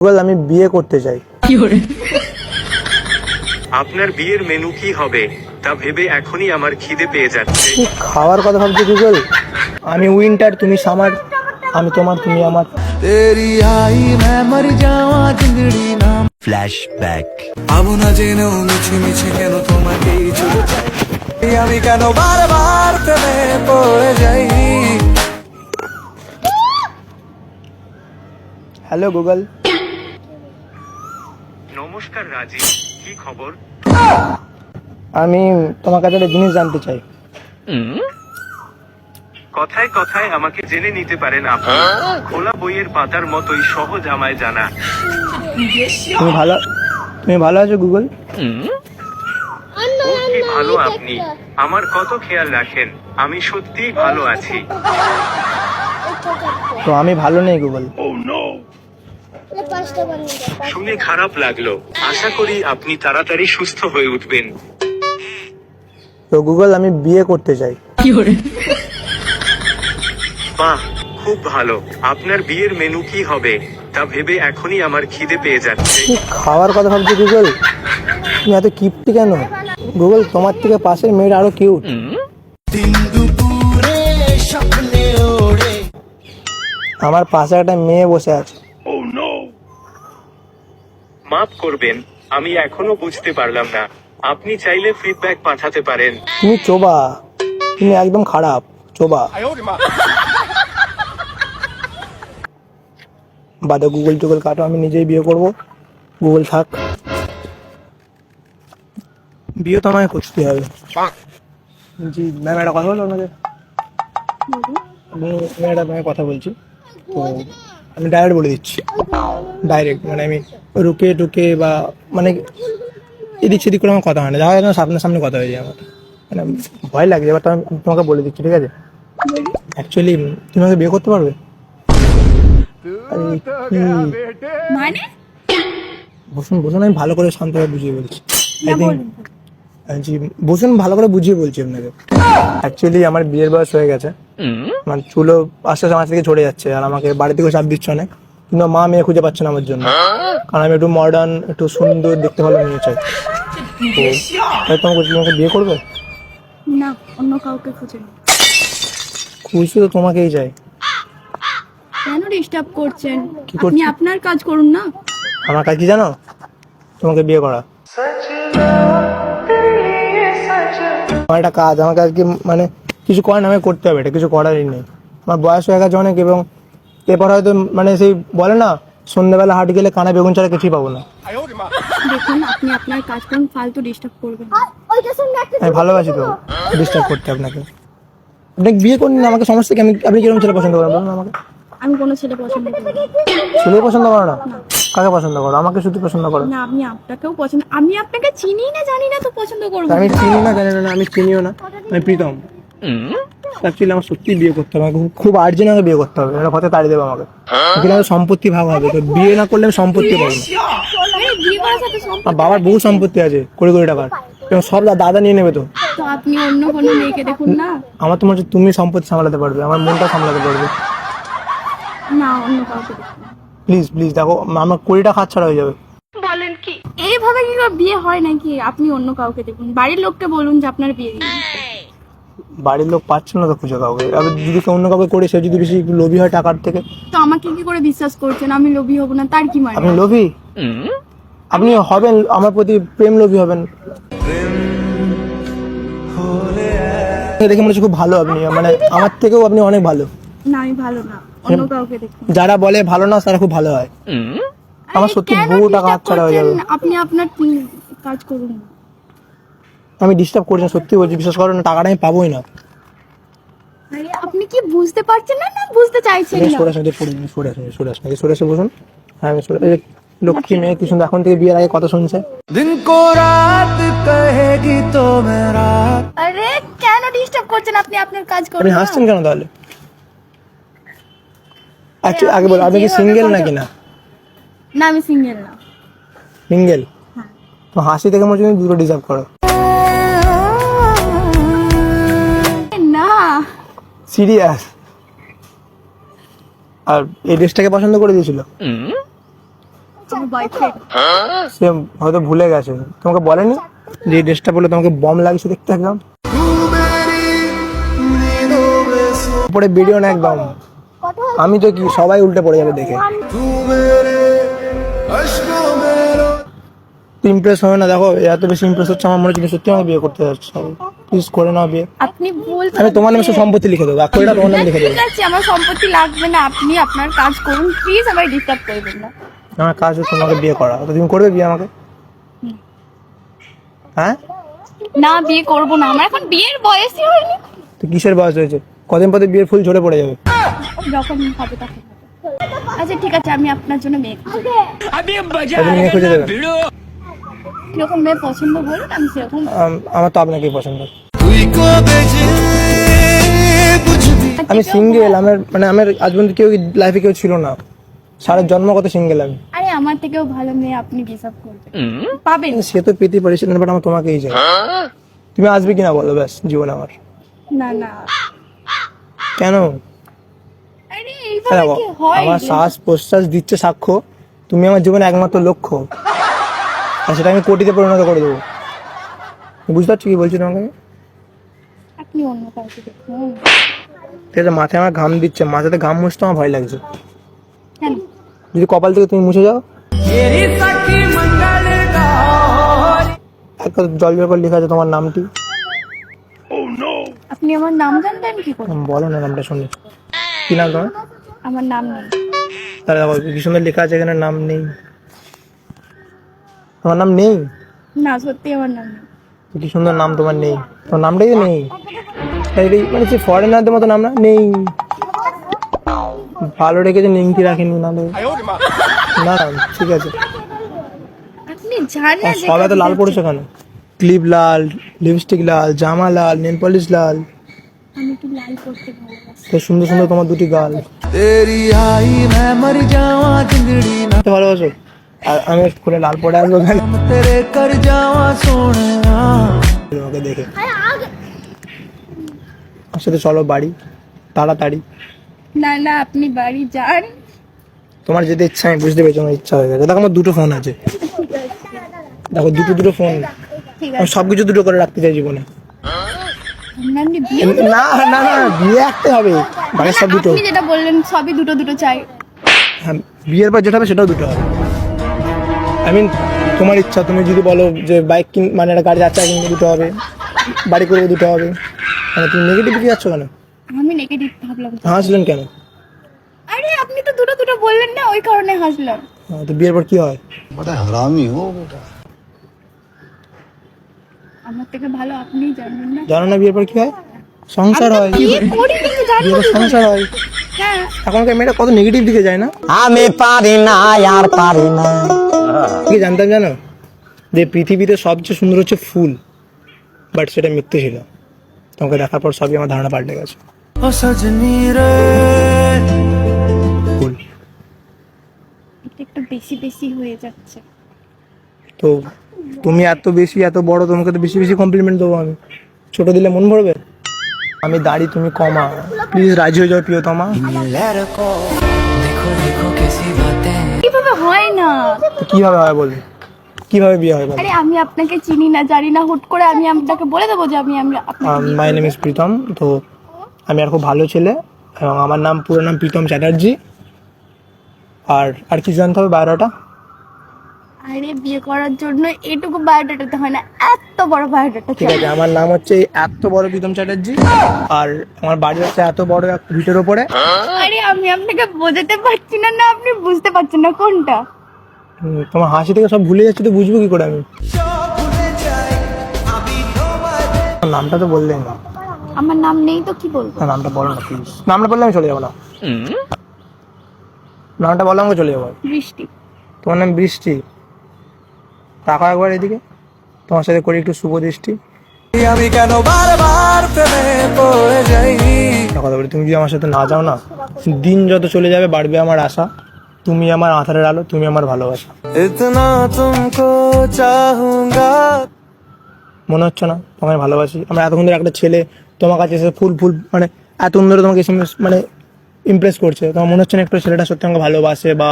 Google আমি বিয়ে করতে চাই আপনার বিয়ের মেনু কি হবে তা ভেবে এখনই আমার খিদে পেয়ে যাচ্ছে কি খাওয়ার কথা ভাবছি গুগল আমি উইন্টার তুমি সামার আমি তোমার তুমি আমার तेरी आई मैं मर जावा जिंदड़ी नाम ফ্ল্যাশব্যাক আবু না জেনেও মিছে মিছে কেন তোমাকেই ছুটে চাই এই আমি কেন বারবার প্রেমে পড়ে যাই হ্যালো গুগল নমস্কার রাজি কি খবর? আমি তোমার কাছে একটা জিনিস জানতে চাই। কথায় কথায় আমাকে জেনে নিতে পারেন আপনি। খোলা বইয়ের পাতার মতোই সহজ আমায় জানা। তুমি ভালো তুমি ভালো আছো গুগল? ও কি ভালো আপনি। আমার কত খেয়াল রাখেন আমি সত্যিই ভালো আছি। তো আমি ভালো নেই গুগল। পাঁচটা বানিয়ে দাও শুনে খারাপ লাগল। আশা করি আপনি তাড়াতাড়ি সুস্থ হয়ে উঠবেন। তো গুগল আমি বিয়ে করতে চাই। বাহ খুব ভালো। আপনার বিয়ের মেনু কি হবে? তা ভেবে এখনই আমার খিদে পেয়ে যাচ্ছে। খাওয়ার কথা ভাবছি গুগল? তুমি এত কিপটি কেন? গুগল তোমার থেকে পাশের মেয়েটা আরও কিউট। আমার পাশে একটা মেয়ে বসে আছে। মাফ করবেন আমি এখনও বুঝতে পারলাম না। আপনি চাইলে ফিডব্যাক পাঠাতে পারেন। তুমি চোবা। তুমি একদম খারাপ। চোবা। বাদে গুগল টুগল কাটো আমি নিজেই বিয়ে করব। গুগল থাক। বিয়ে তো আমায় করতে হবে। জি ম্যাম একটা কথা বলো আপনাকে। আমি একটা ম্যাম কথা বলছি। তো আমি ডাইরেক্ট বলে দিচ্ছি। ডাইরেক্ট মানে আমি রুকে টুকে বা মানে এদিক সেদিক করে আমার কথা হয় না। যাওয়া যেন সামনে সামনে কথা হয়ে যায় আমার। মানে ভয় লাগছে এবার তো আমি তোমাকে বলে দিচ্ছি ঠিক আছে? অ্যাকচুয়ালি তুমি আমাকে বিয়ে করতে পারবে? মানে? বসুন বসুন আমি ভালো করে শান্তভাবে বুঝিয়ে বলছি। আই থিঙ্ক জি বসুন ভালো করে বুঝিয়ে বলছি আপনাকে। অ্যাকচুয়ালি আমার বিয়ের বয়স হয়ে গেছে। মানে চুলো আস্তে আস্তে আমার থেকে ঝরে যাচ্ছে আর আমাকে বাড়ি থেকে চাপ দিচ্ছে অনেক। কিন্তু মা মেয়ে খুঁজে পাচ্ছে না আমার জন্য। কারণ আমি একটু মডার্ন একটু সুন্দর দেখতে ভালো মেয়ে চাই। তো তাই তোমাকে তোমাকে বিয়ে করবে? না অন্য কাউকে খুঁজে। খুশি তো তোমাকেই চাই। কেন ডিস্টার্ব করছেন? আপনি আপনার কাজ করুন না। আমার কাছে কি জানো? তোমাকে বিয়ে করা। আমার একটা কাজ আমাকে আজকে মানে কিছু করার নামে করতে হবে এটা কিছু করারই নেই। আমার বয়স হয়ে গেছে অনেক এবং এরপর হয়তো মানে সেই বলে না সন্ধ্যাবেলা হাট গেলে কানা বেগুন ছাড়া কিছুই পাবো না। দেখুন আপনি আপনার কাজ করুন ফালতু ডিস্টার্ব করবেন। আমি ভালোবাসি তো ডিস্টার্ব করতে আপনাকে। আপনি বিয়ে করুন আমাকে সমস্যা কি? আমি আপনি কীরকম ছেলে পছন্দ করেন বলুন আমাকে। আমি কোনো ছেলে পছন্দ করি ছেলে পছন্দ করো না? কাকে পছন্দ করো? আমাকে শুধু পছন্দ করো। না আমি আপনাকেও পছন্দ আমি আপনাকে চিনি না জানি না তো পছন্দ করব। আমি চিনি না জানি না আমি চিনিও না। আমি প্রীতম। অ্যাকচুয়ালি আমার সত্যি বিয়ে করতে হবে। আমাকে খুব- আর্জেন্ট আমাকে বিয়ে করতে হবে। এটা কথা তাড়ি দেবে আমাকে। কিন্তু আমার সম্পত্তি ভাগ হবে তো বিয়ে না করলে আমি সম্পত্তি পাবো না। বাবার বহু সম্পত্তি আছে কোটি কোটি টাকার। এবং সব দাদা নিয়ে নেবে তো। আপনি অন্য কোনো মেয়েকে দেখুন না? আমার তো মনে হচ্ছে তুমি সম্পত্তি সামলাতে পারবে। আমার মনটা সামলাতে পারবে। না অন্য কাউকে প্লিজ প্লিজ দেখো আমার কোটিটা খাত ছাড়া হয়ে যাবে। কি এইভাবে কি বিয়ে হয় নাকি? আপনি অন্য কাউকে দেখুন। বাড়ির লোককে বলুন যে আপনার বিয়ে দিন। বাড়ির লোক পাচ্ছে না তো খুঁজে কাউকে। আবার যদি কেউ অন্য কাউকে করে সে যদি বেশি একটু লোভী হয় টাকার থেকে। তো আমাকে কি করে বিশ্বাস করছেন? আমি লোভী হব না তার কি মানে? আপনি লোভী? আপনি হবেন আমার প্রতি প্রেম লোভী হবেন। দেখে মনে হচ্ছে খুব ভালো আপনি মানে আমার থেকেও আপনি অনেক ভালো। না আমি ভালো না অন্য কাউকে দেখুন যারা বলে ভালো না তারা খুব ভালো হয়। আমার সত্যি বহু টাকা হাতছাড়া হয়ে যাবে। আপনি আপনার কাজ করুন? আমি ডিস্টার্ব করি সত্যি বলছি বিশ্বাস করো টাকাটা আমি পাবোই না। আরে আপনি কি বুঝতে পারছেন না? না বুঝতে চাইছেন না। সরে আসুন সরে আসুন সরে আসুন সরে আসুন বসুন। হ্যাঁ আমি সরে লক্ষ্মী মেয়ে কি সুন্দর এখন থেকে বিয়ের আগে কথা শুনছে। দিন কো রাত কহেগি তো মেরা। আরে কেন ডিস্টার্ব করছেন আপনি? আপনার কাজ করুন আপনি হাসছেন কেন তাহলে? আচ্ছা আগে বল আপনি কি সিঙ্গেল নাকি না? না আমি সিঙ্গেল না। সিঙ্গেল হ্যাঁ। তো হাসি থেকে মনে হচ্ছে দুটো ডিজার্ভ করো। সিরিয়াস। আর এই ড্রেসটাকে পছন্দ করে দিয়েছিল। সে হয়তো ভুলে গেছে। তোমাকে বলেনি? যে এই ড্রেসটা বলে তোমাকে বম লাগছে দেখতে একদম। উপরে ভিডিও না একদম। আমি তো কি সবাই উল্টে পড়ে যাবে দেখে। ইমপ্রেস হবে না। দেখো এত বেশি ইমপ্রেস হচ্ছে আমার মনে হচ্ছে সত্যি আমাকে বিয়ে করতে যাচ্ছে প্লিজ করে নাও বিয়ে। আপনি বলছেন আমি তোমার নামে সব সম্পত্তি লিখে দেবো। এক কোটি তোমার নামে লিখে দেবো। ঠিক আছে আমার সম্পত্তি লাগবে না। আপনি আপনার কাজ করুন। প্লিজ আমায় ডিস্টার্ব করবেন না। আমার কাজ হচ্ছে তোমাকে বিয়ে করা। তো তুমি করবে বিয়ে আমাকে? হ্যাঁ? না বিয়ে করব না। আমার এখন বিয়ের বয়সই হয়নি। তো কিসের বয়স হয়েছে? কদিন পরে বিয়ের ফুল ঝরে পড়ে যাবে। যখন হবে তখন আচ্ছা ঠিক আছে আমি আপনার জন্য মেয়ে খুঁজে দেবো। কদিন মেয়ে খুঁজে দেবে কীরকম মেয়ে পছন্দ বলুন আমি সেরকম আমার তো আপনাকেই পছন্দ। আমি সিঙ্গেল আমার মানে আমার আজ পর্যন্ত কেউ লাইফে কেউ ছিল না। সারা জন্মগত সিঙ্গেল আমি। আরে আমার থেকেও ভালো মেয়ে আপনি ডিসার্ভ করবেন। পাবেন। সে তো পেতে পারি সেটা বাট আমার তোমাকেই চাই। তুমি আসবে কিনা বলো ব্যাস জীবন আমার। না না। কেন? হয় আমার শ্বাস প্রশ্বাস দিচ্ছে সাক্ষ্য তুমি আমার জীবনে একমাত্র লক্ষ্য। আর সেটা আমি কোটিতে পরিণত করে দেবো। বুঝতে পারছ কি বলছি তোমাকে? আপনি অন্য কাউকে দেখুন ঠিক আছে মাথায় আমার ঘাম দিচ্ছে মাথাতে ঘাম মুছতে আমার ভয় লাগছে। যদি কপাল থেকে তুমি মুছে যাও। একটা জল জল করে লেখা আছে তোমার নামটি। আপনি আমার নাম জানতেন কি করে? বলো না নামটা শুনি। কি নাম তোমার? আমার নাম নেই। তাহলে কি সুন্দর লেখা আছে এখানে নাম নেই। তোমার নাম নেই? না সত্যি আমার নাম নেই। কি সুন্দর নাম তোমার নেই? তোমার নামটাই তো নেই। মানে সে ফরেনারদের মতো নাম না? নেই। ভালো রেখেছে নিমকি রাখেনি না না ঠিক আছে। সবাই তো লাল পড়েছে কেন? ক্লিপ লাল লিপস্টিক লাল জামা লাল নেল পলিশ লাল। তো সুন্দর সুন্দর তোমার দুটি গাল। ভালোবাসো? আর আমি খুলে লাল পড়ে আসব তোমাকে দেখে। আমার সাথে চলো বাড়ি তাড়াতাড়ি। না না আপনি বাড়ি যান। তোমার যেতে ইচ্ছা আমি বুঝতে পেরেছি আমার ইচ্ছা হয়ে গেছে। দেখো আমার দুটো ফোন আছে। দেখো দুটো দুটো ফোন আমি সব কিছু দুটো করে রাখতে চাই জীবনে। না না না বিয়ে রাখতে হবে। বাড়ির সব দুটো। যেটা বললেন সবই দুটো দুটো চাই। হ্যাঁ বিয়ের পর যেটা হবে সেটাও দুটো হবে। আই মিন তোমার ইচ্ছা তুমি যদি বলো যে বাইক কিন মানে একটা গাড়ি যাচ্ছে কিনতে দুটো হবে বাড়ি করব দুটো হবে মানে তুমি নেগেটিভ দিকে যাচ্ছ কেন? আমি নেগেটিভ ভাবলাম। হাসলেন কেন? আরে আপনি তো দুটো দুটো বললেন না ওই কারণে হাসলাম। হ্যাঁ, তো বিয়ের পর কি হয়? বড় হারামি ও আমার থেকে ভালো আপনিই জানবেন না। জানো না বিয়ের পর কি হয়? সংসার হয়। বিয়ের পর সংসার হয়? হ্যাঁ। এখনকার মেয়েটা কত নেগেটিভ দিকে যায় না? আমি পারি না আর পারি না। কি জানতাম জানো? যে পৃথিবীতে সবচেয়ে সুন্দর হচ্ছে ফুল বাট সেটা মিথ্যে ছিল। তোমাকে দেখার পর সবই আমার ধারণা পাল্টে গেছে। তো তুমি এত বেশি এত বড় তোমাকে তো বেশি বেশি কমপ্লিমেন্ট দেবো আমি। ছোট দিলে মন ভরবে? আমি দাড়ি তুমি কমা। প্লিজ রাজি হয়ে যাও প্রিয়তমা। না। কীভাবে হয় বলবে? কীভাবে বিয়ে হয় আরে আমি আপনাকে চিনি না জানি না হুট করে আমি আপনাকে বলে দেবো যে আমি আমি মাই নেম ইজ প্রীতম তো আমি আর খুব ভালো ছেলে এবং আমার নাম পুরো নাম প্রীতম চ্যাটার্জি। আর আর কি জানতে হবে বারোটা আরে বিয়ে করার জন্য এটুকু বায়োডাটাতে হয় না এত বড় বায়োডাটা ঠিক আছে আমার নাম হচ্ছে এত বড় প্রীতম চ্যাটার্জি আর আমার বাড়ি হচ্ছে এত বড় এক ভিটের ওপরে। আরে আমি আপনাকে বোঝাতে পারছি না না আপনি বুঝতে পারছেন না কোনটা? তোমার হাসি থেকে সব ভুলে যাচ্ছে তো বুঝব কি করে আমি? নামটা তো বললেন না। আমার নাম নেই তো কি বলব? নামটা বলো না প্লিজ নামটা বললে আমি চলে যাব না। নামটা বললে আমাকে চলে যাব। বৃষ্টি। তোমার নাম বৃষ্টি। টাকা একবার এদিকে। তোমার সাথে করি একটু শুভ দৃষ্টি। আমি কেন বারবার প্রেমে পড়ে যাই কথা বলি তুমি যদি আমার সাথে না যাও না দিন যত চলে যাবে বাড়বে আমার আশা। তুমি আমার আধারের আলো তুমি আমার ভালোবাসা। মনে হচ্ছে না? তোমায় ভালোবাসি। আমরা এতক্ষণ ধরে একটা ছেলে তোমার কাছে এসে ফুল ফুল মানে এত ধরে তোমাকে মানে ইমপ্রেস করছে। তোমার মনে হচ্ছে না একটু ছেলেটা সত্যি আমাকে ভালোবাসে বা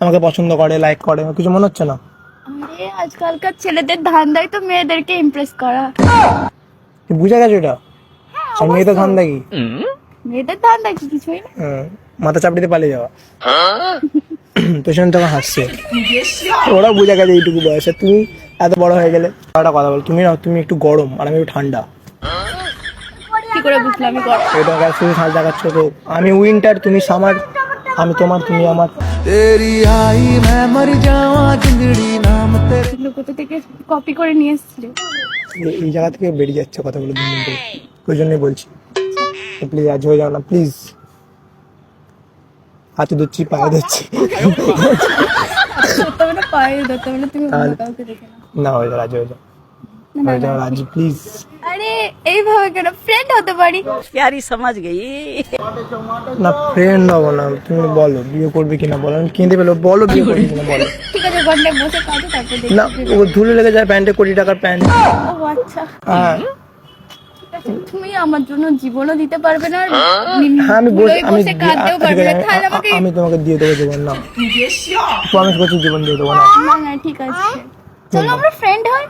আমাকে পছন্দ করে লাইক করে কিছু মনে হচ্ছে না? আজকালকার ছেলেদের ধান্দাই তো মেয়েদেরকে ইমপ্রেস করা। বুঝা গেছো এটা? হ্যাঁ, মেয়েদের ধান্দা কি? মেয়েদের ধান্দা কি কিছুই না মাথা চাপড়িতে পালিয়ে যাওয়া। হ্যাঁ? তো সেখানে তখন হাসছে। ওরা বুঝে গেছে এইটুকু বয়সে। তুমি এত বড় হয়ে গেলে। একটা কথা বল তুমি না তুমি একটু গরম আর আমি একটু ঠান্ডা। বুঝলাম আমি তুমি ঠান্ডা দেখাচ্ছ তো। আমি উইন্টার তুমি সামার আমি তোমার তুমি আমার। তেরি আই মে মর যাওয়া জিন্দড়ি নাম তে কোথা থেকে কপি করে নিয়ে এসেছিলে? এই জায়গা থেকে বেরিয়ে যাচ্ছে কথাগুলো দিন দিন ওই জন্যই বলছি প্লিজ আজ হয়ে যাও না প্লিজ হাতে ধরছি পায়ে ধরছি না হয়ে যা রাজি হয়ে যা যাও রাজি আরে এইভাবে কেন? ফ্রেন্ড হতে পারি। প্যারি না ফ্রেন্ড না তুমি বলো বিয়ে করবে বলো আমি বলো বিয়ে বলো। ঠিক আছে না ও ধুলো লেগে যায় প্যান্টে কোটি টাকার প্যান্ট। আচ্ছা। হ্যাঁ। তুমি আমার জন্য জীবনও দিতে পারবে না নি- হ্যাঁ? আমি বসে আমি তাহলে আমি- তোমাকে দিয়ে দেবো জীবন না প্রমিস করছি জীবন দিয়ে দেবো না না না ঠিক আছে। চলো আমরা ফ্রেন্ড হই।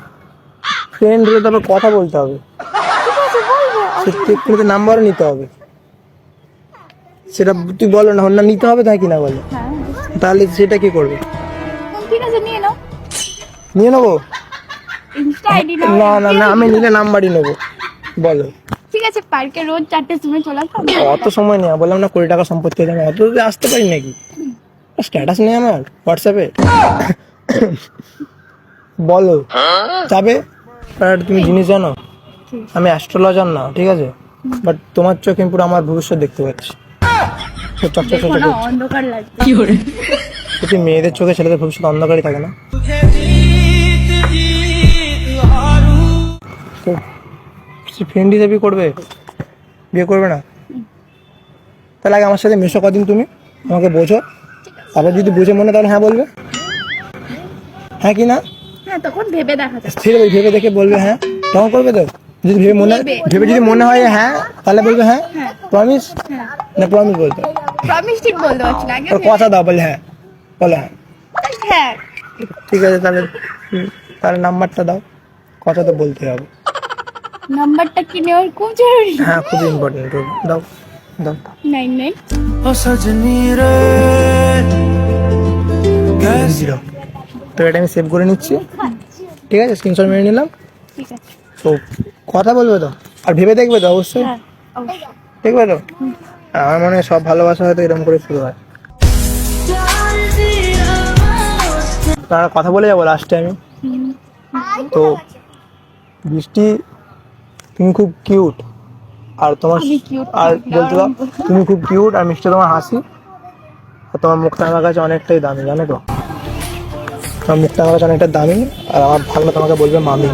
ফ্রেন্ড হলে তবে কথা বলতে হবে। সত্যি এক্ষুনি নাম্বারও নিতে হবে। সেটা তুই বলো না না নিতে হবে তাই কিনা বলো? হ্যাঁ তাহলে সেটা কি করবে? ঠিক আছে নিয়ে নাও। নিয়ে নেব? ইনস্টা আইডি নাও না না না আমি নিলে নাম্বারই নেব। বলো। ঠিক আছে পার্কে রোজ চারটের সময় চলে আসব অত সময় নেই বললাম না কোটি টাকা সম্পত্তি আছে আমি অত দূরে আসতে পারি নাকি? স্ট্যাটাস নেই আমার হোয়াটসঅ্যাপে বলো যাবে? আর তুমি জিনিস জানো আমি অ্যাস্ট্রোলজার না ঠিক আছে? বাট তোমার চোখে পুরো আমার ভবিষ্যৎ দেখতে পাচ্ছি। অন্ধকার লাগছে। সত্যি মেয়েদের চোখে ছেলেদের ভবিষ্যৎ অন্ধকারই থাকে না? ফ্রেন্ড হিসেবে করবে? বিয়ে করবে না? তাহলে আগে আমার সাথে মেশো কদিন তুমি আমাকে বোঝো। তারপর যদি বুঝে মনে তাহলে হ্যাঁ বলবে। হ্যাঁ কি না? হ্যাঁ তখন ভেবে দেখা যাবে। ঠিক আছে ভেবে দেখে বলবে হ্যাঁ। তখন করবে তো? যদি ভেবে মনে ভেবে। যদি মনে হয় হ্যাঁ তাহলে বলবে হ্যাঁ। প্রমিস না প্রমিস বলতে প্রমিস ঠিক বলতে পারছি না কথা দাও বলে হ্যাঁ। বলে হ্যাঁ। হ্যাঁ। ঠিক আছে তাহলে তাহলে নাম্বারটা দাও। কথা তো বলতে হবে। নাম্বারটা কি নেওয়ার খুব জরুরি? হ্যাঁ খুব ইম্পর্টেন্ট দাও দাও। নাইন নাইন ও সজনি রে জিরো তো এটা আমি সেভ করে নিচ্ছি। ঠিক আছে স্ক্রিনশট মেরে নিলাম। তো কথা বলবে তো? আর ভেবে দেখবে তো হ্যাঁ, অবশ্যই। দেখবে তো? আমার মনে হয় সব ভালোবাসা হয়তো এরকম করে শুরু হয়। তারা কথা বলে যাব লাস্টে আমি তো বৃষ্টি তুমি খুব কিউট আর তোমার আর। বলতে তুমি খুব কিউট আর মিষ্টি তোমার হাসি। আর তোমার মুখটা আমার কাছে অনেকটাই দামি জানো তো? তোমার মুখটা আমার কাছে অনেকটা দামি আর আমার ভালো তোমাকে বলবে মামি।